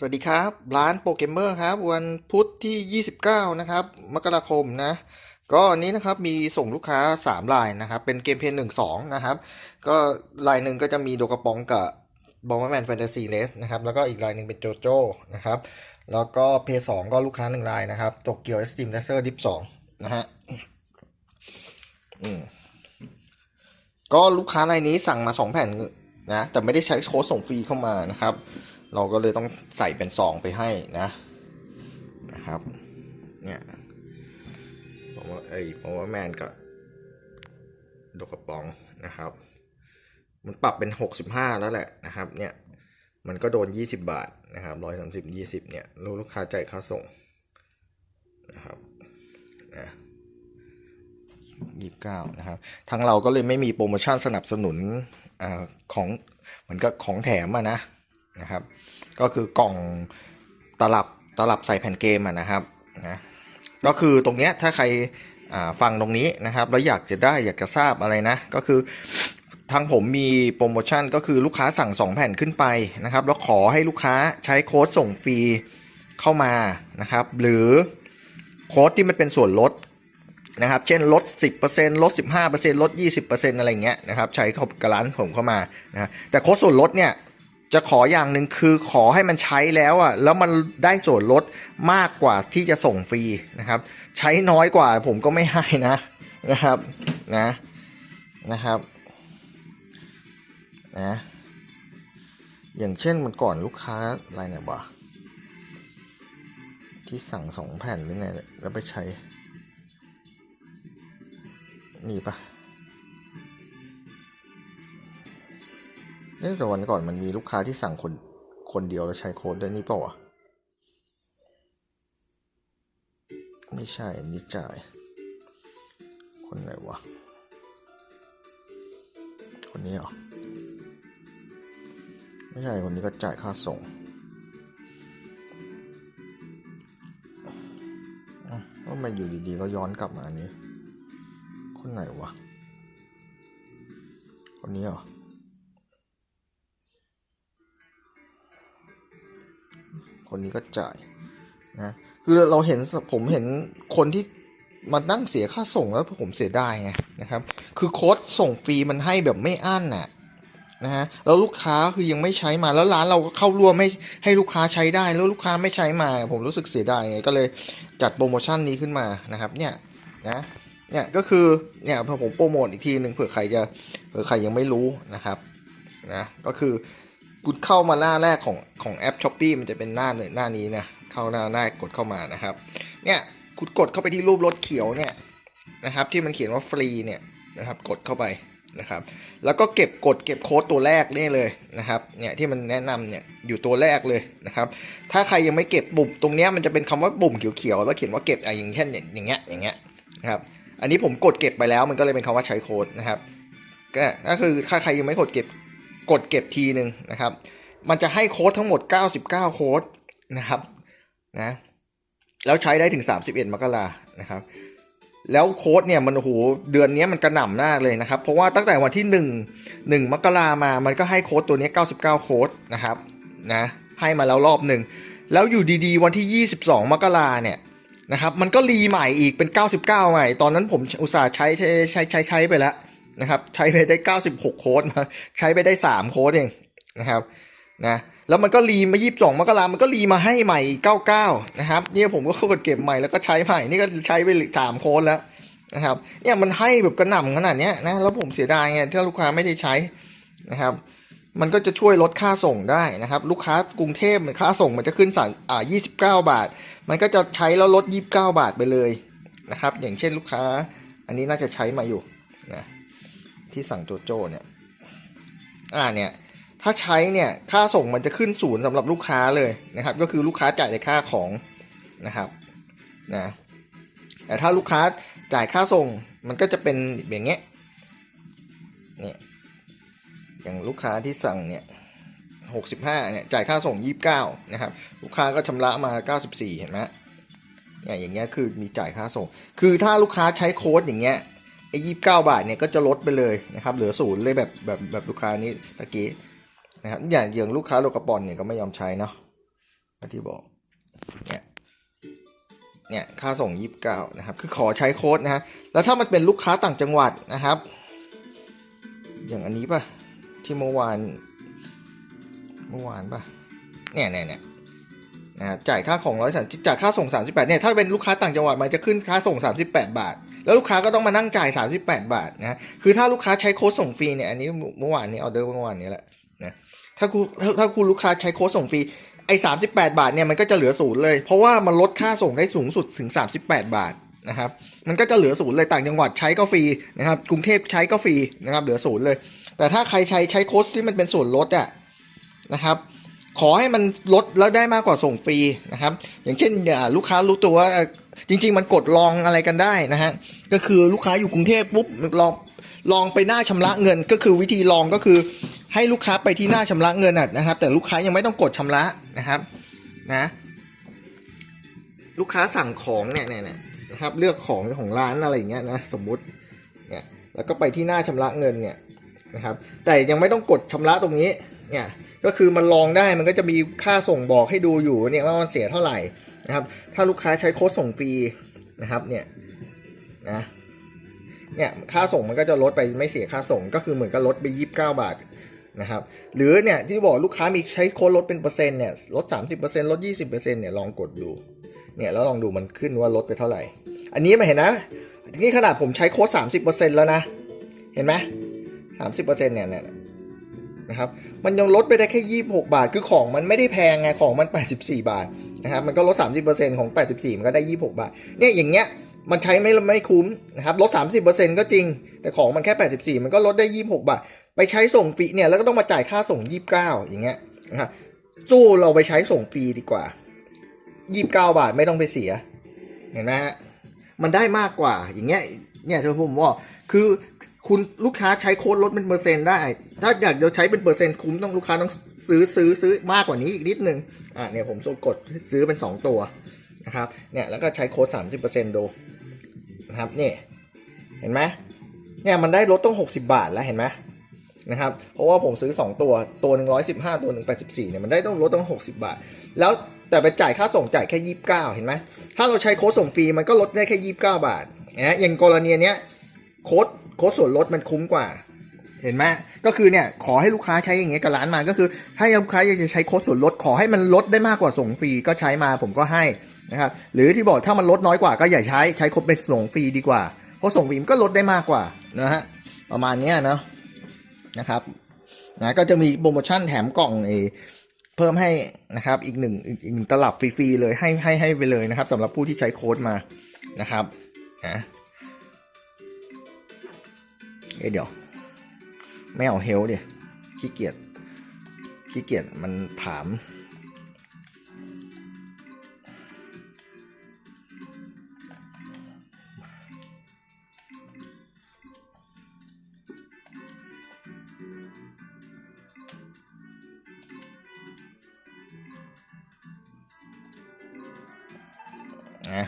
สวัสดีครับร้านโปรเกมเมอร์ครับ วันพุธที่ 29 นะครับ มกราคมนะ ก็อันนี้นะครับมีส่งลูกค้า 3 รายนะครับ เป็นเกมเพลย์หนึ่งสองนะครับ ก็รายหนึ่งก็จะมีโดกระป๋องกับบอมแมนแฟนตาซีเลสนะครับ แล้วก็อีกรายหนึ่งเป็นโจโจ้นะครับ แล้วก็เพย์สองก็ลูกค้าหนึ่งรายนะครับโตเกียวเอสติมเลเซอร์ดิฟสองนะฮะอืมก็ลูกค้ารายนี้สั่งมา 2 แผ่นนะ แต่ไม่ได้ใช้โค้ดส่งฟรีเข้ามานะครับ เราก็เลยต้องใส่เป็นซองไปให้นะนะครับเนี่ยผมว่าไอ้ผมว่าแมนกับดกกระป๋องนะครับ มันปรับเป็น 65 แล้วแหละนะครับ เนี่ยมันก็โดน 20 บาทนะครับร้อยสามสิบยี่สิบเนี่ยลูกค้าจ่ายค่าส่งนะครับนะยี่สิบเก้านะครับทางเราก็เลยไม่มีโปรโมชั่นสนับสนุนอาของเหมือนกับของแถมอะนะ นะครับ ก็คือกล่องตลับตลับใส่แผ่นเกมะนะครับนะก็คือตรงเนี้ยถ้าใครฟังตรงนี้นะครับแล้วอยากจะได้อยากจะทราบอะไรนะ ก็คือทางผมมีโปรโมชั่นก็คือลูกค้าสั่ง 2 แผ่นขึ้นไปนะครับ แล้วขอให้ลูกค้าใช้โค้ดส่งฟรีเข้ามานะครับ หรือโค้ดที่มันเป็นส่วนลดนะครับ เช่นลด 10%ลด 15%ลด 20%อะไรเงี้ยนะครับ ใช้เข้ากบร้านผมเข้ามานะแต่โค้ดส่วนลดเนี่ย จะขออย่างหนึ่งคือขอให้มันใช้แล้วอะแล้วมันได้ส่วนลดมากกว่าที่จะส่งฟรีนะครับ ใช้น้อยกว่าผมก็ไม่ให้นะนะครับนะนะครับนะอย่างเช่นมันก่อนลูกค้าอะไรเนี่ยวะที่สั่งสองแผ่นหรือไงแล้วไปใช้นี่ปะ เอ๊ะแต่วันก่อนมันมีลูกค้าที่สั่งคนคนเดียวแล้วใช้โค้ดด้วยนี่เปล่าวะไม่ใช่นนี้จ่าย คนไหนวะ คนนี้เหรอ ไม่ใช่คนนี้ก็จ่ายค่าส่งอว่ามาอยู่ดีๆก็ย้อนกลับมาอันนี้ คนไหนวะ คนนี้เหรอ คนนี้ก็จ่ายนะคือเราเห็นผมเห็นคนที่มานั่งเสียค่าส่งแล้วผมเสียดายไงนะครับ คือโค้ดส่งฟรีมันให้แบบไม่อั้นน่ะนะฮะแล้วลูกค้าคือยังไม่ใช้มาแล้วร้านเราก็เข้าร่วมไม่ให้ลูกค้าใช้ได้ แล้วลูกค้าไม่ใช้มา ผมรู้สึกเสียดายไงก็เลยจัดโปรโมชั่นนี้ขึ้นมานะครับ เนี่ยนะเนี่ยก็คือเนี่ยพอผมโปรโมทอีกทีหนึ่งเผื่อใครจะเผื่อใครยังไม่รู้นะครับนะก็คือ คุณเข้ามาหน้าแรกของของแอปช้อปปีมันจะเป็นหน้าหนึ่งหน้านี้นะ เข้าหน้าหน้ากดเข้ามานะครับ เนี่ยคุณกดเข้าไปที่รูปรถเขียวเนี่ยนะครับ ที่มันเขียนว่าฟรีเนี่ยนะครับ กดเข้าไปนะครับ แล้วก็เก็บกดเก็บโค้ดตัวแรกนี่เลยนะครับ เนี่ยที่มันแนะนำเนี่ยอยู่ตัวแรกเลยนะครับ ถ้าใครยังไม่เก็บปุ่มตรงเนี้ยมันจะเป็นคำว่าปุ่มเขียวๆแล้วเขียนว่าเก็บอะไรอย่างเช่นอย่างเงี้ยอย่างเงี้ยนะครับ อันนี้ผมกดเก็บไปแล้วมันก็เลยเป็นคำว่าใช้โค้ดนะครับ ก็คือถ้าใครยังไม่กดเก็บ กดเก็บทีหนึ่งนะครับ มันจะให้โค้ดทั้งหมด 99 โค้ดนะครับนะแล้วใช้ได้ถึง 31 มกรานะครับ แล้วโค้ดเนี่ยมันโอ้โหเดือนนี้มันกระหน่ำมากเลยนะครับ เพราะว่าตั้งแต่วันที่ 1 1 มกรามา มันก็ให้โค้ดตัวนี้ 99 โค้ดนะครับนะให้มาแล้วรอบหนึ่งแล้วอยู่ดีๆ วันที่ 22 มกราเนี่ยนะครับ มันก็รีใหม่อีกเป็น 99 ใหม่ ตอนนั้นผมอุตส่าห์ใช้ใช้ใช้ใช้ใช้ไปแล้ว นะครับ ใช้ไปได้ 96 โค้ดมาใช้ไปได้ 3 โค้ดเองนะครับนะแล้วมันก็รีมา 22 มกรามันก็รีมาให้ใหม่ 99 นะครับเนี่ยผมก็กดเก็บใหม่แล้วก็ใช้ใหม่นี่ก็ใช้ไปสามโค้ดแล้วนะครับเนี่ยมันให้แบบกระหน่ำขนาดเนี้ยนะแล้วผมเสียดายไงถ้าลูกค้าไม่ได้ใช้นะครับ มันก็จะช่วยลดค่าส่งได้นะครับ ลูกค้ากรุงเทพค่าส่งมันจะขึ้นสั่งอ่า29 บาท มันก็จะใช้แล้วลด 29 บาทไปเลยนะครับ อย่างเช่นลูกค้า อันนี้น่าจะใช้มาอยู่นะ ที่สั่งโจโจ้เนี่ย อ่าเนี่ย ถ้าใช้เนี่ยค่าส่งมันจะขึ้นศูนย์สำหรับลูกค้าเลยนะครับ ก็คือลูกค้าจ่ายในค่าของนะครับนะแต่ถ้าลูกค้าจ่ายค่าส่งมันก็จะเป็นอย่างเงี้ยเนี่ยอย่างลูกค้าที่สั่งเนี่ยหกสิบห้าเนี่ยจ่ายค่าส่งยี่สิบเก้านะครับ ลูกค้าก็ชำระมาเก้าสิบสี่เห็นไหมเนี่ยอย่างเงี้ยคือมีจ่ายค่าส่ง คือถ้าลูกค้าใช้โค้ดอย่างเงี้ย ไอ้ยี่สิบเก้าบาทเนี่ยก็จะลดไปเลยนะครับเหลือศูนย์เลยแบบแบบแบบลูกค้านี้ตะกี้นะครับอย่างอย่างลูกค้าโลกาปอนเนี่ยก็ไม่ยอมใช้เนาะที่บอกเนี่ยเนี่ยค่าส่งยี่สิบเก้านะครับคือขอใช้โค้ดนะฮะแล้วถ้ามันเป็นลูกค้าต่างจังหวัดนะครับ อย่างอันนี้ป่ะที่เมื่อวานเมื่อวานป่ะเนี่ยเนี่ยเนี่ยนะครับจ่ายค่าของร้อยสามจ่ายค่าส่งสามสิบแปดเนี่ยถ้าเป็นลูกค้าต่างจังหวัดมันจะขึ้นค่าส่งสามสิบแปดบาท แล้วลูกค้าก็ต้องมานั่งจ่ายสามสิบแปดบาทนะคือถ้าลูกค้าใช้โค้ดส่งฟรีเนี่ยอันนี้เมื่อวานนี้ออเดอร์เมื่อวานนี้แหละนะถ้าคุณถ้าถ้าคุณลูกค้าใช้โค้ดส่งฟรีไอ้สามสิบแปดบาทเนี่ยมันก็จะเหลือศูนย์เลย เพราะว่ามันลดค่าส่งได้สูงสุดถึงสามสิบแปดบาทนะครับมันก็จะเหลือศูนย์เลยต่างจังหวัดใช้ก็ฟรีนะครับกรุงเทพใช้ก็ฟรีนะครับเหลือศูนย์เลย แต่ถ้าใครใช้ใช้โค้ดที่มันเป็นส่วนลดอะนะครับขอให้มันลดแล้วได้มากกว่าส่งฟรีนะครับอย่างเช่นลูกค้ารู้ตัวว่าจริง ๆ มันกดลองอะไรกันได้นะฮะ ก็คือลูกค้าอยู่กรุงเทพปุ๊บลองลองไปหน้าชำระเงิน ก็คือวิธีลองก็คือให้ลูกค้าไปที่หน้าชำระเงินนะครับ แต่ลูกค้ายังไม่ต้องกดชำระนะครับนะลูกค้าสั่งของเนี่ยเนี่ยนะครับเลือกของของร้านอะไรอย่างเงี้ยนะสมมุติเนี่ยแล้วก็ไปที่หน้าชำระเงินเนี่ยนะครับแต่ยังไม่ต้องกดชำระตรงนี้เนี่ยก็คือมันลองได้มันก็จะมีค่าส่งบอกให้ดูอยู่เนี่ยว่ามันเสียเท่าไหร่นะครับถ้าลูกค้าใช้โค้ดส่งฟรีนะครับเนี่ย นะเนี่ยค่าส่งมันก็จะลดไปไม่เสียค่าส่งก็คือเหมือนกับลดไปยี่สิบเก้าบาทนะครับหรือเนี่ยที่บอกลูกค้ามีใช้โค้ดลดเป็นเปอร์เซ็นต์เนี่ยลด 30%ลด 20%เนี่ยลองกดดูเนี่ยแล้วลองดูมันขึ้นว่าลดไปเท่าไหร่ อันนี้มาเห็นนะนี่ขนาดผมใช้โค้ด 30%แล้วนะ เห็นไหม30%เนี่ยเนี่ยนะครับมันยังลดไปได้แค่26บาท คือของมันไม่ได้แพงไงของมัน84บาทนะครับมันก็ลด30%ของ84มันก็ได้26บาทเนี่ยอย่างเงี้ย มันใช้ไม่ไม่คุ้มนะครับลด 30%ก็จริง แต่ของมันแค่ 84 มันก็ลดได้ 26 บาท ไปใช้ส่งฟรีเนี่ยแล้วก็ต้องมาจ่ายค่าส่ง 29 อย่างเงี้ยนะครับสู้เราไปใช้ส่งฟรีดีกว่า 29 บาทไม่ต้องไปเสีย เห็นไหมฮะมันได้มากกว่าอย่างเงี้ยเนี่ยที่ผมบอกคือคุณลูกค้าใช้โค้ดลดเป็นเปอร์เซ็นต์ได้ ถ้าอยากจะใช้เป็นเปอร์เซ็นต์คุ้มต้องลูกค้าต้องซื้อซื้อซื้อมากกว่านี้อีกนิดนึงอะเนี่ยผมจะกดซื้อเป็น 2 ตัวนะครับเนี่ยแล้วก็ใช้โค้ด30%ดู นะครับนี่เห็นไหมเนี่ยมันได้ลดต้อง 60 บาทแล้วเห็นไหมนะครับเพราะว่าผมซื้อ 2 ตัวตัวหนึ่งร้อยสิบห้าตัวหนึ่งแปดสิบสี่เนี่ยมันได้ต้องลดต้องหกสิบาท แล้วแต่ไปจ่ายค่าส่งจ่ายแค่ยี่สิบเก้าเห็นไหมถ้าเราใช้โค้ดส่งฟรีมันก็ลดได้แค่ยี่สิบเก้าบาทนะอย่างกรณีเนี้ยโค้ดโค้ดส่วนลดมันคุ้มกว่าเห็นไหมก็คือเนี่ยขอให้ลูกค้าใช้อย่างเงี้ยกับร้านมาก็คือ ให้ลูกค้าอยากจะใช้โค้ดส่วนลดขอให้มันลดได้มากกว่าส่งฟรีก็ใช้มาผมก็ให้ นะครับหรือที่บอกถ้ามันลดน้อยกว่าก็อย่าใช้ใช้โค้ดเป็นส่งฟรีดีกว่า เพราะส่งฟรีมันก็ลดได้มากกว่านะฮะประมาณนี้เนาะนะครับนะก็จะมีโปรโมชั่นแถมกล่องเอเพิ่มให้นะครับอีกหนึ่งอีกหนึ่งตลับฟรีๆเลยให้ให้ให้ไปเลยนะครับสำหรับผู้ที่ใช้โค้ดมานะครับนะเอ้ยเดี๋ยวไม่เอาเฮลเดี๋ยขี้เกียจขี้เกียจมันถาม นะ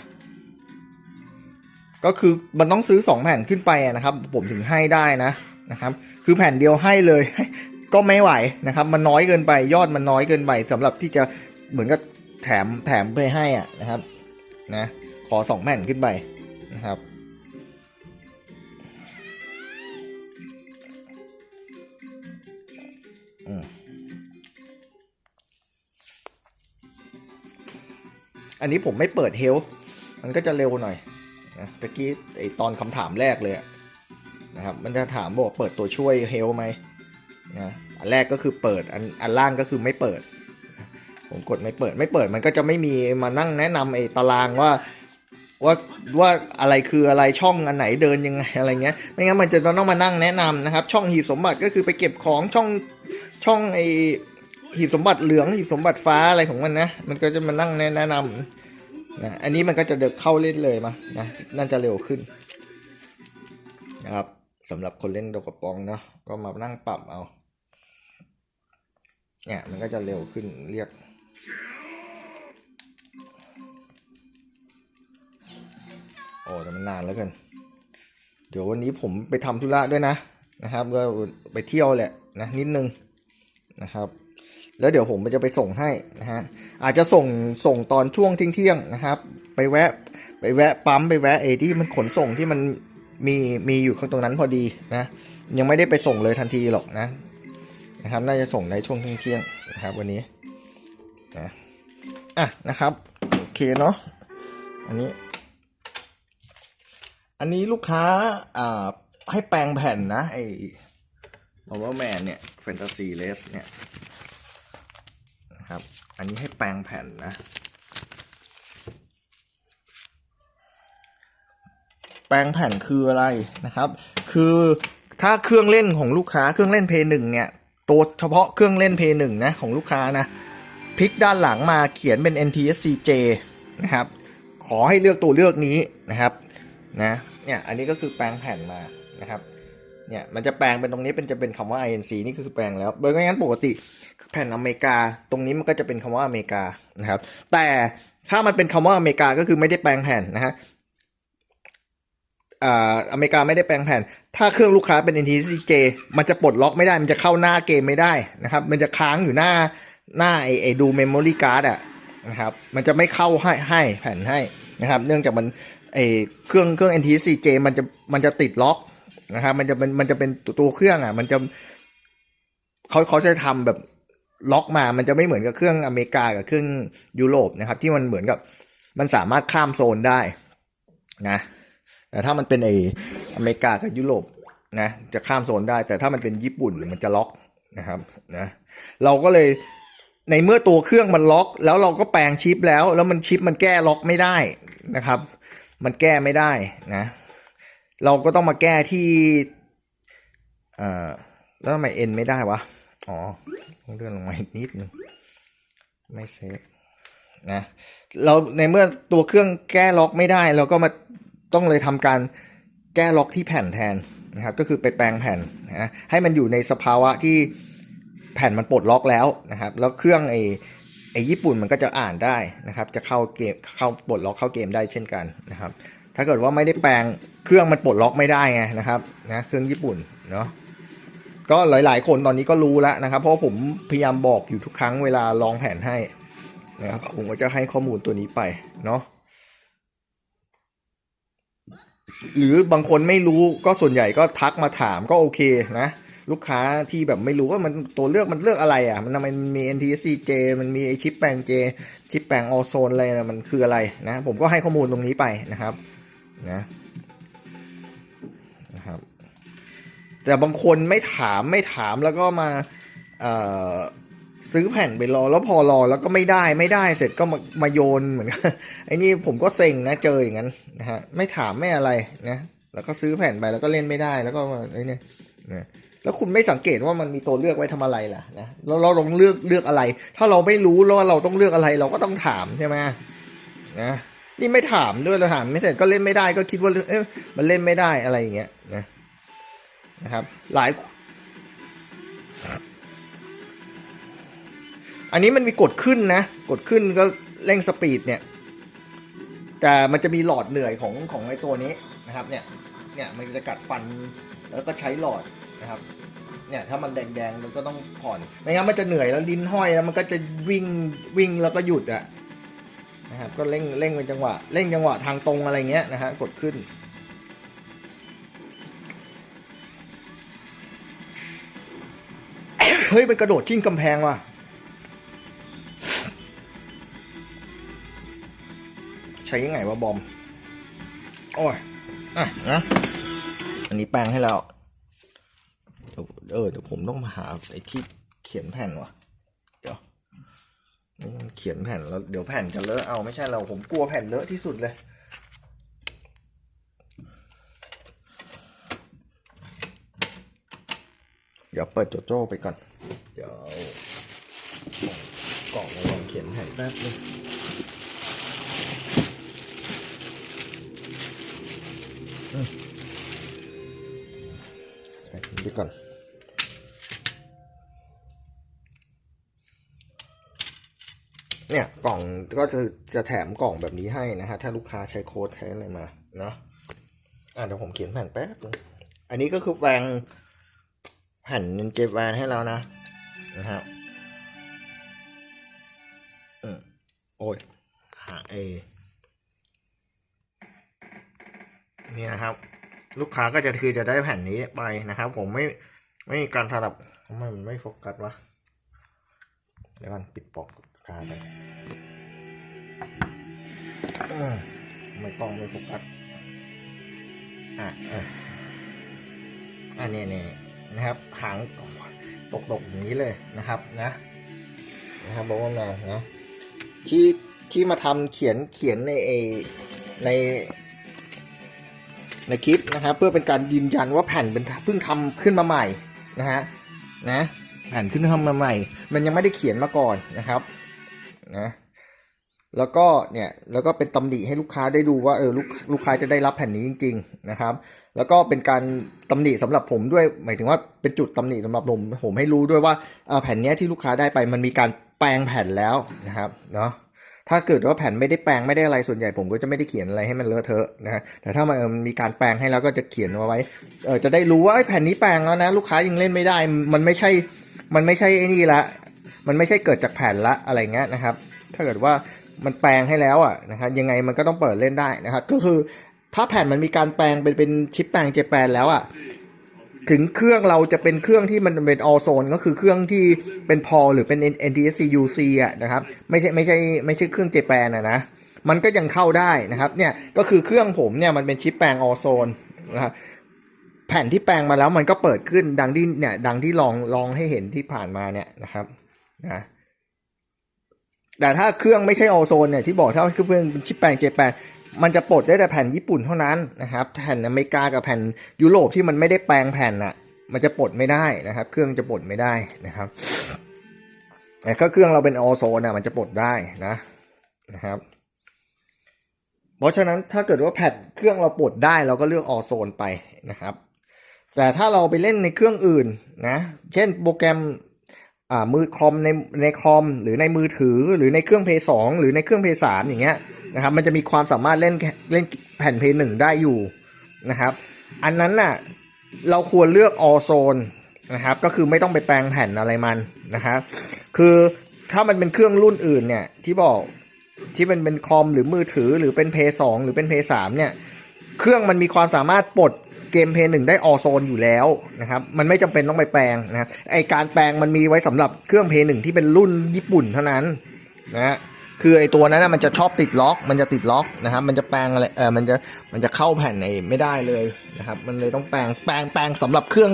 ก็คือมันต้องซื้อสองแผ่นขึ้นไปนะครับ ผมถึงให้ได้นะนะครับ คือแผ่นเดียวให้เลย ก็ไม่ไหวนะครับ มันน้อยเกินไปยอดมันน้อยเกินไปสำหรับที่จะเหมือนกับแถมแถมไปให้อะนะครับ นะ ขอสองแผ่นขึ้นไปนะครับ อันนี้ผมไม่เปิดเฮลมันก็จะเร็วหน่อยนะตะกี้ไอตอนคำถามแรกเลยนะครับ มันจะถามบอกเปิดตัวช่วยเฮลไหมนะอันแรกก็คือเปิดอันอันล่างก็คือไม่เปิด ผมกดไม่เปิดไม่เปิดมันก็จะไม่มีมานั่งแนะนำไอตารางว่าว่าว่าอะไรคืออะไรช่องอันไหนเดินยังไงอะไรเงี้ยไม่งั้นมันจะต้องมานั่งแนะนำนะครับ ช่องหีบสมบัติก็คือไปเก็บของช่องช่องไอ หีบสมบัติเหลืองหีบสมบัติฟ้าอะไรของมันนะ มันก็จะมานั่งแนะนำนะอันนี้มันก็จะเดินเข้าเล่นเลยมานะน่าจะเร็วขึ้นนะครับสำหรับคนเล่นโดกระปองเนาะก็มานั่งปรับเอาเนี่ยมันก็จะเร็วขึ้นเรียกโอ้แต่มันนานแล้วกัน เดี๋ยววันนี้ผมไปทำธุระด้วยนะนะครับ ก็ไปเที่ยวแหละนะนิดนึงนะครับ แล้วเดี๋ยวผมจะไปส่งให้นะฮะอาจจะส่งส่งตอนช่วงเที่ยงๆนะครับ ไปแวะไปแวะปั๊มไปแวะเอที่มันขนส่งที่มันมีมีอยู่ข้างตรงนั้นพอดีนะยังไม่ได้ไปส่งเลยทันทีหรอกนะนะครับน่าจะส่งในช่วงเที่ยงๆนะครับวันนี้นะอะนะครับโอเคเนาะอันนี้ อันนี้ลูกค้าอ่าให้แปลงแผ่นนะไอ้บอกว่าแมนเนี่ยแฟนตาซีเลสเนี่ย นะครับ อันนี้ให้แปลงแผ่นนะ แปลงแผ่นคืออะไรนะครับ คือถ้าเครื่องเล่นของลูกค้าเครื่องเล่นเพย์หนึ่งเนี่ยตัวเฉพาะเครื่องเล่นเพย์หนึ่งนะของลูกค้านะพลิกด้านหลังมาเขียนเป็น NTSCJ นะครับ ขอให้เลือกตัวเลือกนี้นะครับนะเนี่ยอันนี้ก็คือแปลงแผ่นมานะครับ เนี่ยมันจะแปลงเป็นตรงนี้เป็นจะเป็นคำว่า INC นี่คือแปลงแล้วโดยงั้นปกติแผ่นอเมริกา ตรงนี้มันก็จะเป็นคำว่าอเมริกานะครับ แต่ถ้ามันเป็นคำว่าอเมริกาก็คือไม่ได้แปลงแผ่นนะฮะอ่าอเมริกาไม่ได้แปลงแผ่น ถ้าเครื่องลูกค้าเป็น NTSC มันจะปลดล็อกไม่ได้ มันจะเข้าหน้าเกมไม่ได้นะครับ มันจะค้างอยู่หน้าหน้าไอไอดูเมมโมรี่การ์ดอะนะครับมันจะไม่เข้าให้ให้แผ่นให้นะครับ เนื่องจากมันไอเครื่องเครื่อง NTSC มันจะมันจะติดล็อก นะครับ มันจะเป็นมันจะเป็นตัวเครื่องอะ มันจะเขาเขาจะทำแบบล็อกมา มันจะไม่เหมือนกับเครื่องอเมริกากับเครื่องยุโรปนะครับ ที่มันเหมือนกับมันสามารถข้ามโซนได้นะ แต่ถ้ามันเป็นไออเมริกากับยุโรปนะ จะข้ามโซนได้ แต่ถ้ามันเป็นญี่ปุ่นมันจะล็อกนะครับนะเราก็เลยในเมื่อตัวเครื่องมันล็อก แล้วเราก็แปลงชิปแล้ว แล้วมันชิปมันแก้ล็อกไม่ได้นะครับ มันแก้ไม่ได้นะ เราก็ต้องมาแก้ที่เอ่อแล้วทำไมเอ็นไม่ได้วะ อ๋อต้องเลื่อนลงมาอีกนิดนึงไม่เซฟนะเราในเมื่อตัวเครื่องแก้ล็อกไม่ได้ เราก็มาต้องเลยทำการแก้ล็อกที่แผ่นแทนนะครับ ก็คือไปแปลงแผ่นนะให้มันอยู่ในสภาวะที่แผ่นมันปลดล็อกแล้วนะครับ แล้วเครื่องไอ้ไอ้ญี่ปุ่นมันก็จะอ่านได้นะครับ จะเข้าเกมเข้าปลดล็อกเข้าเกมได้เช่นกันนะครับ ถ้าเกิดว่าไม่ได้แปลง เครื่องมันปลดล็อกไม่ได้ไงนะครับนะเครื่องญี่ปุ่นเนาะก็หลาย ๆ คนตอนนี้ก็รู้แล้วนะครับ เพราะผมพยายามบอกอยู่ทุกครั้งเวลาลองแผ่นให้นะครับผมก็จะให้ข้อมูลตัวนี้ไปเนาะหรือบางคนไม่รู้ก็ส่วนใหญ่ก็ทักมาถามก็โอเคนะ ลูกค้าที่แบบไม่รู้ว่ามันตัวเลือกมันเลือกอะไรอะ มันทำไมมี NTSC J มันมีไอชิปแปลง J ชิปแปลงออโซนอะไรนะมันคืออะไรนะ ผมก็ให้ข้อมูลตรงนี้ไปนะครับ นะ แต่บางคนไม่ถามไม่ถามแล้วก็มาซื้อแผ่นไปรอแล้วพอรอแล้วก็ไม่ได้ไม่ได้เสร็จก็มามาโยนเหมือนกันไอ้นี่ผมก็เซ็งนะเจออย่างนั้นนะฮะไม่ถามไม่อะไรนะแล้วก็ซื้อแผ่นไปแล้วก็เล่นไม่ได้แล้วก็มาไอ้นี่นะแล้วคุณไม่สังเกตว่ามันมีตัวเลือกไว้ทำอะไรล่ะนะแล้วเราลองเลือกเลือกอะไร ถ้าเราไม่รู้แล้วว่าเราต้องเลือกอะไรเราก็ต้องถามใช่ไหมนะนี่ไม่ถามด้วยเราถามไม่เสร็จก็เล่นไม่ได้ก็คิดว่าเอ๊ะมันเล่นไม่ได้อะไรอย่างเงี้ยนะ นะครับ หลาย อันนี้มันมีกดขึ้นนะ กดขึ้นก็เร่งสปีดเนี่ย แต่มันจะมีหลอดเหนื่อยของของไอ้ตัวนี้นะครับ เนี่ย เนี่ยมันจะกัดฟันแล้วก็ใช้หลอดนะครับ เนี่ยถ้ามันแดงๆมันก็ต้องผ่อน ไม่งั้นมันจะเหนื่อยแล้วลิ้นห้อยแล้วมันก็จะวิ่งวิ่งแล้วก็หยุดอะนะครับ ก็เร่งเร่งเป็นจังหวะ เร่งจังหวะทางตรงอะไรเงี้ยนะฮะ กดขึ้น เฮ้ยมันกระโดดชิ่งกำแพงว่ะใช้ยังไงวะบอม โอ้ยอะนะอันนี้แปลงให้แล้วเดี๋ยวเออเดี๋ยวผมต้องมาหาไอ้ที่เขียนแผ่นว่ะ เดี๋ยวนี่มันเขียนแผ่นแล้วเดี๋ยวแผ่นจะเลอะเอาไม่ใช่เราผมกลัวแผ่นเลอะที่สุดเลยเดี๋ยวเปิดโจโจ้ไปก่อน เดี๋ยวกล่องมาลองเขียนแผ่นแป๊บนึงใส่ทิ้งไปก่อนเนี่ยกล่องก็จะจะแถมกล่องแบบนี้ให้นะฮะ ถ้าลูกค้าใช้โค้ดใช้อะไรมาเนาะอะเดี๋ยวผมเขียนแผ่นแป๊บนึงอันนี้ก็คือแปลง แผ่นเก็บแวนให้แล้วนะนะฮะโอ้ยหาเอนี่นะครับ ลูกค้าก็จะคือจะได้แผ่นนี้ไปนะครับ ผมไม่ไม่มีการสลับทำไมมันไม่โฟกัสวะเดี๋ยวกันปิดปอกกาไปไม่ต้องไม่โฟกัสอะอะเนี่ยเนี่ย นะครับหางตกตกๆอย่างนี้เลยนะครับนะนะครับบอกว่ามานะที่ที่มาทำเขียนเขียนในเอในในคลิปนะครับ เพื่อเป็นการยืนยันว่าแผ่นเป็นเพิ่งทำขึ้นมาใหม่นะฮะนะแผ่นขึ้นทำมาใหม่ มันยังไม่ได้เขียนมาก่อนนะครับนะแล้วก็เนี่ยแล้วก็เป็นตำหนิให้ลูกค้าได้ดูว่าเออลูกลูกค้าจะได้รับแผ่นนี้จริง ๆ นะครับ แล้วก็เป็นการตำหนิสำหรับผมด้วย หมายถึงว่าเป็นจุดตำหนิสำหรับผมผมให้รู้ด้วยว่าแผ่นนี้ที่ลูกค้าได้ไปมันมีการแปลงแผ่นแล้วนะครับเนาะถ้าเกิดว่าแผ่นไม่ได้แปลงไม่ได้อะไรส่วนใหญ่ผมก็จะไม่ได้เขียนอะไรให้มันเลอะเทอะนะแต่ถ้ามันมีการแปลงให้แล้วก็จะเขียนเอาไว้เออจะได้รู้ว่าแผ่นนี้แปลงแล้วนะ ลูกค้ายังเล่นไม่ได้ มันไม่ใช่มันไม่ใช่ไอ้นี่ละ มันไม่ใช่เกิดจากแผ่นละอะไรเงี้ยนะครับ ถ้าเกิดว่ามันแปลงให้แล้วอะนะครับยังไงมันก็ต้องเปิดเล่นได้นะครับ ก็คือ ถ้าแผ่นมันมีการแปลงเป็นเป็นชิปแปลงเจแปนแล้วอะถึงเครื่องเราจะเป็นเครื่องที่มันเป็นออโซนก็คือเครื่องที่เป็นพอหรือเป็น NTSC UC อะนะครับไม่ใช่ไม่ใช่ไม่ใช่เครื่องเจแปนอะนะมันก็ยังเข้าได้นะครับเนี่ยก็คือเครื่องผมเนี่ยมันเป็นชิปแปลงออโซนนะครับแผ่นที่แปลงมาแล้วมันก็เปิดขึ้นดังที่เนี่ยดังที่ลองลองให้เห็นที่ผ่านมาเนี่ยนะครับนะแต่ถ้าเครื่องไม่ใช่ออโซนเนี่ยที่บอกถ้าเครื่องเป็นชิปแปลงเจแปน มันจะปลดได้แต่แผ่นญี่ปุ่นเท่านั้นนะครับ แผ่นอเมริกากับแผ่นยุโรปที่มันไม่ได้แปลงแผ่นอะมันจะปลดไม่ได้นะครับ เครื่องจะปลดไม่ได้นะครับแต่ถ้าเครื่องเราเป็นออโซนอะมันจะปลดได้นะนะครับ เพราะฉะนั้นถ้าเกิดว่าแผ่นเครื่องเราปลดได้เราก็เลือกออโซนไปนะครับ แต่ถ้าเราไปเล่นในเครื่องอื่นนะ เช่นโปรแกรมอ่ามือคอมในในคอมหรือในมือถือหรือในเครื่องเพย์สองหรือในเครื่องเพย์สามอย่างเงี้ย นะครับ มันจะมีความสามารถเล่นเล่นแผ่นเพย์หนึ่งได้อยู่นะครับ อันนั้นน่ะเราควรเลือกออโซนนะครับ ก็คือไม่ต้องไปแปลงแผ่นอะไรมันนะครับ คือถ้ามันเป็นเครื่องรุ่นอื่นเนี่ยที่บอกที่มันเป็นคอมหรือมือถือหรือเป็นเพย์สหรือเป็นเพย์สามเนี่ยเครื่องมันมีความสามารถปลดเกมเพย์หนึ่งได้ออโซนอยู่แล้วนะครับ มันไม่จำเป็นต้องไปแปลงนะไอการแปลงมันมีไว้สำหรับเครื่องเพย์หนึ่งที่เป็นรุ่นญี่ปุ่นเท่านั้นนะฮะ คือไอตัวนั้นนะมันจะชอบติดล็อก มันจะติดล็อกนะครับ มันจะแปลงอะไรเออมันจะมันจะเข้าแผ่นไอไม่ได้เลยนะครับ มันเลยต้องแปลงแปลงแปลงสำหรับเครื่อง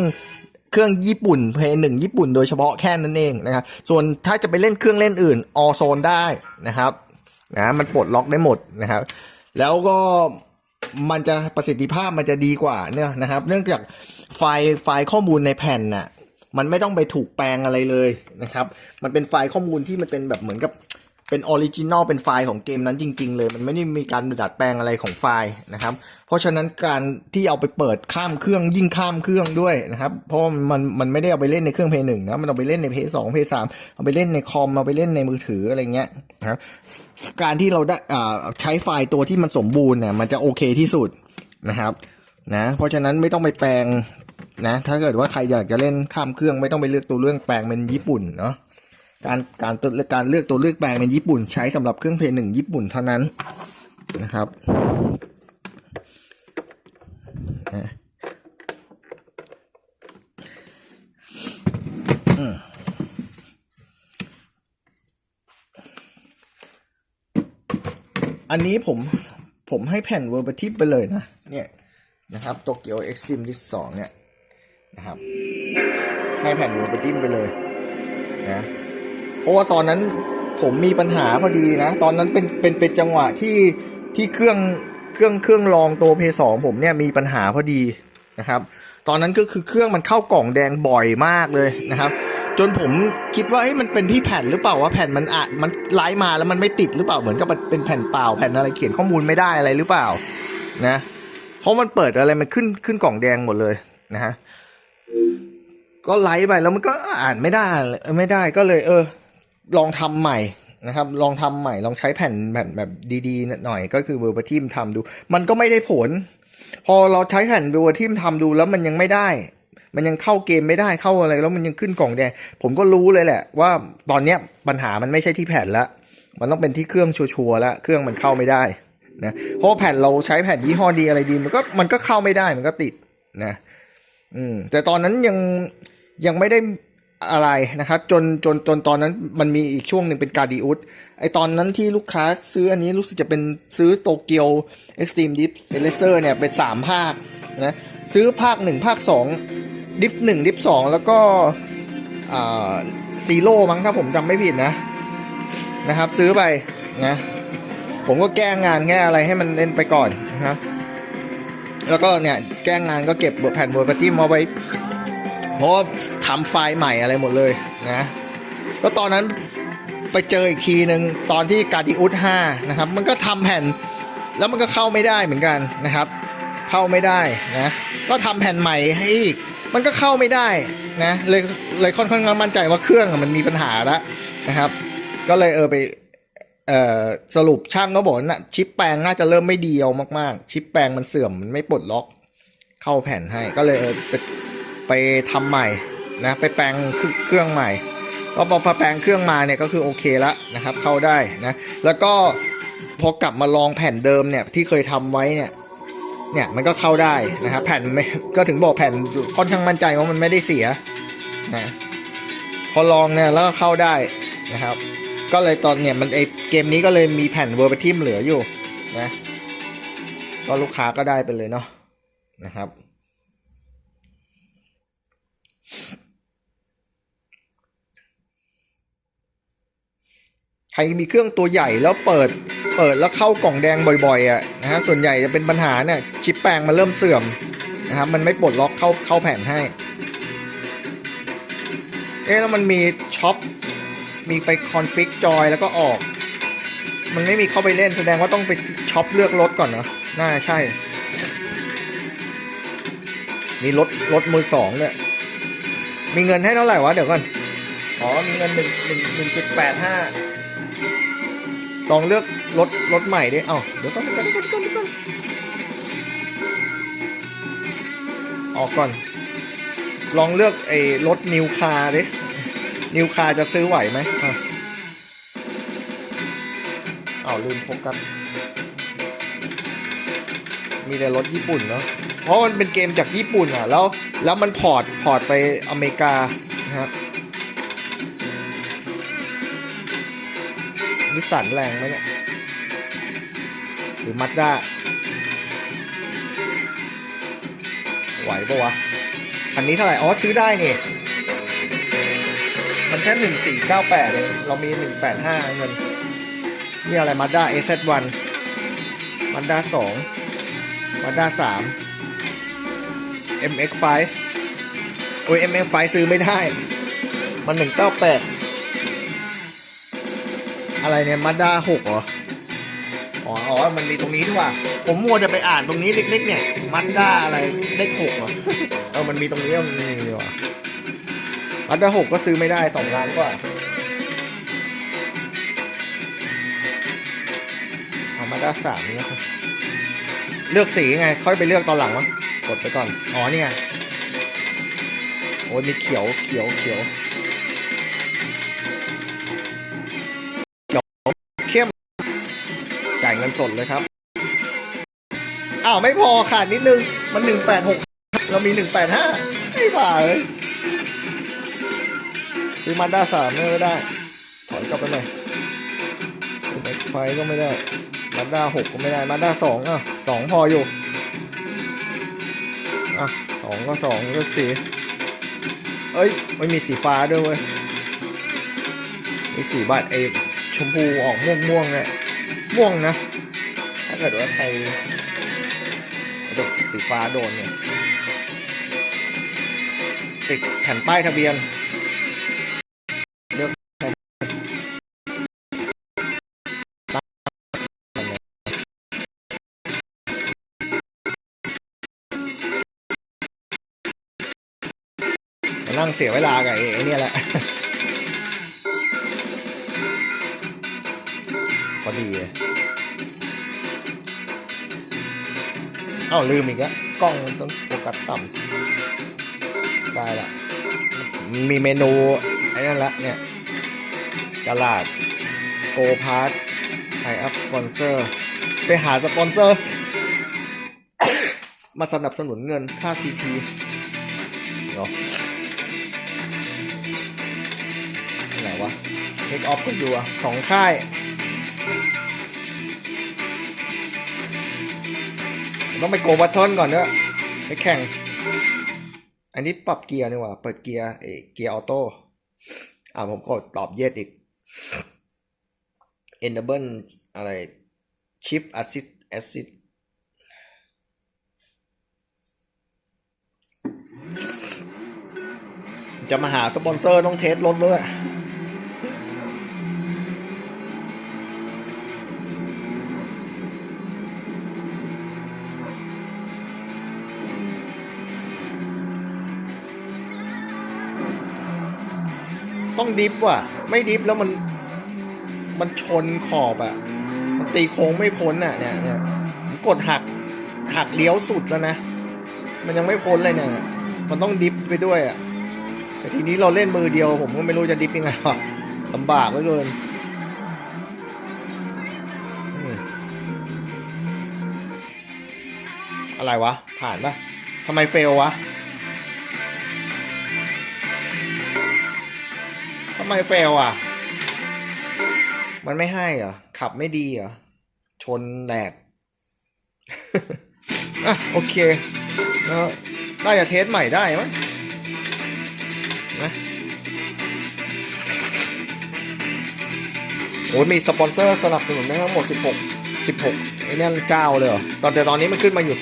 เครื่องญี่ปุ่นเพย์หนึ่งญี่ปุ่นโดยเฉพาะแค่นั้นเองนะครับ ส่วนถ้าจะไปเล่นเครื่องเล่นอื่นออโซนได้นะครับนะมันปลดล็อกได้หมดนะครับ แล้วก็มันจะประสิทธิภาพมันจะดีกว่าเนี่ยนะครับ เนื่องจากไฟล์ไฟล์ข้อมูลในแผ่นน่ะมันไม่ต้องไปถูกแปลงอะไรเลยนะครับ มันเป็นไฟล์ข้อมูลที่มันเป็นแบบเหมือนกับ เป็นออริจินอลเป็นไฟล์ของเกมนั้นจริง ๆ เลย มันไม่ได้มีการดัดแปลงอะไรของไฟล์นะครับ เพราะฉะนั้นการที่เอาไปเปิดข้ามเครื่องยิ่งข้ามเครื่องด้วยนะครับ เพราะมันมันไม่ได้เอาไปเล่นในเครื่องเพย์หนึ่งนะมันเอาไปเล่นในเพย์สองเพย์สามเอาไปเล่นในคอมเอาไปเล่นในมือถืออะไรเงี้ยนะครับการที่เราได้อ่าใช้ไฟล์ตัวที่มันสมบูรณ์เนี่ยมันจะโอเคที่สุดนะครับนะเพราะฉะนั้นไม่ต้องไปแปลงนะถ้าเกิดว่าใครอยากจะเล่นข้ามเครื่องไม่ต้องไปเลือกตัวเรื่องแปลงเป็นญี่ปุ่นเนาะ การการตัวการเลือกตัวเลือกแปลงเป็นญี่ปุ่นใช้สำหรับเครื่องเพลย์หนึ่งญี่ปุ่นเท่านั้นนะครับอันนี้ผมผมให้แผ่นเวอร์บทิปไปเลยนะ เนี่ยนะครับโตเกียวเอ็กซ์ตรีมดิสสองเนี่ยนะครับ ให้แผ่นเวอร์บทิปไปเลยนะ เพราะว่าตอนนั้นผมมีปัญหาพอดีนะ ตอนนั้นเป็นเป็นเป็นจังหวะที่ที่เครื่องเครื่องเครื่องรองตัวเพย์สองผมเนี่ยมีปัญหาพอดีนะครับ ตอนนั้นก็คือเครื่องมันเข้ากล่องแดงบ่อยมากเลยนะครับ จนผมคิดว่าเอ้ยมันเป็นที่แผ่นหรือเปล่าว่าแผ่นมันอาจมันไลฟ์มาแล้วมันไม่ติดหรือเปล่าเหมือนกับเป็นแผ่นเปล่าแผ่นอะไรเขียนข้อมูลไม่ได้อะไรหรือเปล่านะเพราะมันเปิดอะไรมันขึ้นขึ้นกล่องแดงหมดเลยนะฮะก็ไลฟ์ไปแล้วมันก็อ่านไม่ได้ไม่ได้ก็เลยเออ ลองทำใหม่นะครับ ลองทำใหม่ลองใช้แผ่นแบบแบบดีๆ หน่อยก็คือเวอร์บทิมทำดู มันก็ไม่ได้ผล พอเราใช้แผ่นเวอร์ทิมทำดูแล้วมันยังไม่ได้ มันยังเข้าเกมไม่ได้เข้าอะไร แล้วมันยังขึ้นกล่องแดงผมก็รู้เลยแหละ ว่าตอนเนี้ยปัญหามันไม่ใช่ที่แผ่นละมันต้องเป็นที่เครื่องชัวร์แล้วเครื่องมันเข้าไม่ได้นะเพราะแผ่นเราใช้แผ่นยี่ห้อดีอะไรดีมันก็มันก็เข้าไม่ได้มันก็ติดนะ อืมแต่ตอนนั้นยังยังไม่ได้ อะไรนะครับจนจนจนตอนนั้นมันมีอีกช่วงหนึ่งเป็นการดิอุสไอตอนนั้นที่ลูกค้าซื้ออันนี้รู้สึกจะเป็นซื้อโตเกียว Extreme Dip Eraser เซอร์เนี่ยเป็นสามภาคนะซื้อภาคหนึ่งภาคสองดิฟหนึ่งดิฟสองแล้วก็อ่าซีโร่มั้งถ้าผมจำไม่ผิดนะนะครับ ซื้อไปนะผมก็แก้งานแก้อะไรให้มันเล่นไปก่อนนะครับแล้วก็เนี่ยแก้งานก็เก็บแผ่นบทปฏิมเอาไว้ เพราะทำไฟล์ใหม่อะไรหมดเลยนะก็ตอนนั้นไปเจออีกทีหนึ่งตอนที่การดิอุส5นะครับ มันก็ทำแผ่นแล้วมันก็เข้าไม่ได้เหมือนกันนะครับ เข้าไม่ได้นะก็ทำแผ่นใหม่ให้อีก มันก็เข้าไม่ได้นะเลยเลยค่อนข้างมั่นใจว่าเครื่องมันมีปัญหาแล้วนะครับ ก็เลยเออไปเอ่อสรุปช่างก็บอกนะชิปแปลงน่าจะเริ่มไม่ดีเอามากๆ ชิปแปลงมันเสื่อมมันไม่ปลดล็อกเข้าแผ่นให้ก็เลยเออไป ไปทำใหม่นะไปแปลงเครื่องใหม่ก็พอแปลงเครื่องมาเนี่ยก็คือโอเคแล้วนะครับ เข้าได้นะแล้วก็พอกลับมาลองแผ่นเดิมเนี่ยที่เคยทำไว้เนี่ยเนี่ยมันก็เข้าได้นะครับแผ่นไม่ก็ถึงบอกแผ่นค่อนข้างมั่นใจว่ามันไม่ได้เสียนะพอลองเนี่ยแล้วก็เข้าได้นะครับ ก็เลยตอนเนี่ยมันไอเกมนี้ก็เลยมีแผ่นเวอร์บทิมเหลืออยู่นะก็ลูกค้าก็ได้ไปเลยเนาะนะครับ ใครมีเครื่องตัวใหญ่แล้วเปิด เปิดแล้วเข้ากล่องแดงบ่อยๆอะนะฮะส่วนใหญ่จะเป็นปัญหาเนี่ยชิปแปลงมันเริ่มเสื่อมนะครับมันไม่ปลดล็อกเข้าเข้าแผ่นให้ เอ๊ะแล้วมันมีช็อปมีไปคอนฟิกจอยแล้วก็ออก มันไม่มีเข้าไปเล่นแสดงว่าต้องไปช็อปเลือกรถก่อนเนาะน่าใช่ มีรถรถมือสองเนี่ยมีเงินให้เท่าไหร่วะเดี๋ยวก่อน อ๋อ มีเงินหนึ่งหนึ่งหนึ่งจุดแปดห้า ลองเลือกรถรถใหม่ดิเอ้าเดี๋ยวก่อนเดี๋ยวก่อนเดี๋ยวก่อนเดี๋ยวก่อนออกก่อน ลองเลือกไอ้รถนิวคาร์ดิ นิวคาร์จะซื้อไหวไหมอะอ้าวลืมโฟกัส มีแต่รถญี่ปุ่นเนาะ เพราะมันเป็นเกมจากญี่ปุ่นอะ แล้ว แล้วมันพอร์ต พอร์ตไปอเมริกานะครับ นิสสันแรงไหมเนี่ย หรือมัดด้าไหวปะวะ คันนี้เท่าไหร่ อ๋อ ซื้อได้นี่ มันแค่หนึ่งสี่เก้าแปดเรามีหนึ่งแปดห้าเงิน นี่อะไรมาด้า SZ1 มาด้าสองมาด้าสาม MX5 โอ้ย MX5 ซื้อไม่ได้ มันหนึ่งเก้าแปด อะไรเนี่ยมาด้าหกเหรออ๋ออ๋อ มันมีตรงนี้ด้วยว่ะผมมัวจะไปอ่านตรงนี้เล็กๆเนี่ยมาด้าอะไรเลขหกเหรอเออมันมีตรงนี้มันมีดีว่ะมาด้าหกก็ซื้อไม่ได้สองล้านกว่าเอามาด้าสามนี่นะครับเลือกสีไง ค่อยไปเลือกตอนหลังวะกดไปก่อน อ๋อนี่ไงโอ้ยมีเขียวเขียวเขียว สดเลยครับ อ้าวไม่พอขาดนิดนึง มันหนึ่งแปดหกเรามีหนึ่งแปดห้าไม่ผ่าเลยซื้อมาด้าสามไม่ได้ ถอยกลับไปหน่อยไฟก็ไม่ได้มาด้าหกก็ไม่ได้มาด้าสองอะสองพออยู่ อะสองก็สองเลือกสีเอ้ยไม่มีสีฟ้าด้วยเว้ยมีสีบัตรไอชมพูออกม่วงม่วงๆเนี่ยม่วงนะาเกิดว่าใครโดนสีฟ้าโดนเนี่ย ติดแผ่นป้ายทะเบียนเลือกนั่งเสียเวลากับไอ้ไอเนี่ยแหละ พอดีเลย เอ้าลืมอีกแล้วกล้องมันต้องโฟกัสต่ำได้ละมีเมนูไอ้นั่นละเนี่ยกระลาดโกพาร์ทไฮอัพสปอนเซอร์ไปหาสปอนเซอร์ มาสนับสนุนเงินค่า CP เนาะไหนวะเทคออฟก็อยู่อะสองค่าย ต้องไปโกบัตทอนก่อนเนอะไปแข่ง อันนี้ปรับเกียร์นี่ว่า เปิดเกียร์เอเกียร์ออโต้อ่าผมกดตอบเยสอีก enable อะไร shift assist assist จะมาหาสปอนเซอร์ต้องเทสรถด้วย ต้องดิฟว่ะ ไม่ดิฟแล้วมัน มันชนขอบอะมันตีโค้งไม่พ้นอะเนี่ยเนี่ยกดหักหักเลี้ยวสุดแล้วนะ มันยังไม่พ้นเลยเนี่ย มันต้องดิฟไปด้วยอะแต่ทีนี้เราเล่นมือเดียว ผมก็ไม่รู้จะดิฟยังไงวะลำบากเหลือเกินอืมอะไรวะ ผ่านปะทำไมเฟลวะำไมเฟลอะ มันไม่ให้เหรอ ขับไม่ดีเหรอ ชนแหลกอะโอเคแล้วน่าจะเทสใหม่ได้มั้งนะโอ้ยมีสปอนเซอร์สนับสนุนได้ทั้งหมด 16 16ไอ้นั่นเจ้าเลยเหรอ ตอนแต่ตอนนี้มันขึ้นมาอยู่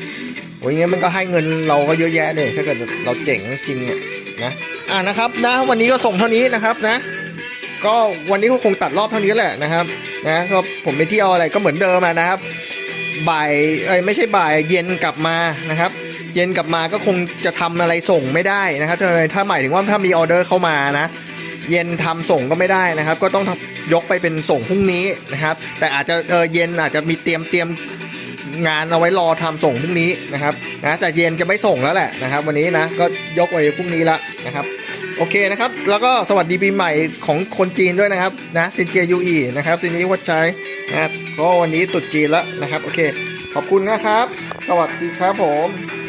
2โอ้ยงั้นมันก็ให้เงินเราก็เยอะแยะเลยถ้าเกิดเราเจ๋งจริงเนี่ยนะ อ่านะครับนะวันนี้ก็ส่งเท่านี้นะครับนะ ก็วันนี้ก็คงตัดรอบเท่านี้แหละนะครับนะก็ผมไปเที่ยวอะไรก็เหมือนเดิมนะครับ บ่ายเอ้ยไม่ใช่บ่ายเย็นกลับมานะครับ เย็นกลับมาก็คงจะทำอะไรส่งไม่ได้นะครับถ้าถ้าหมายถึงว่าถ้ามีออเดอร์เข้ามานะเย็นทำส่งก็ไม่ได้นะครับ ก็ต้องยกไปเป็นส่งพรุ่งนี้นะครับ แต่อาจจะเออเย็นอาจจะมีเตรียมเตรียมงานเอาไว้รอทำส่งพรุ่งนี้นะครับนะแต่เย็นจะไม่ส่งแล้วแหละนะครับ วันนี้นะก็ยกไว้พรุ่งนี้ละนะครับ โอเคนะครับ แล้วก็สวัสดีปีใหม่ของคนจีนด้วยนะครับนะซินเจียยูอีนะครับทีนี้วัดใช้นะก็วันนี้ตุดจีนแล้วนะครับ โอเค ขอบคุณนะครับ สวัสดีครับผม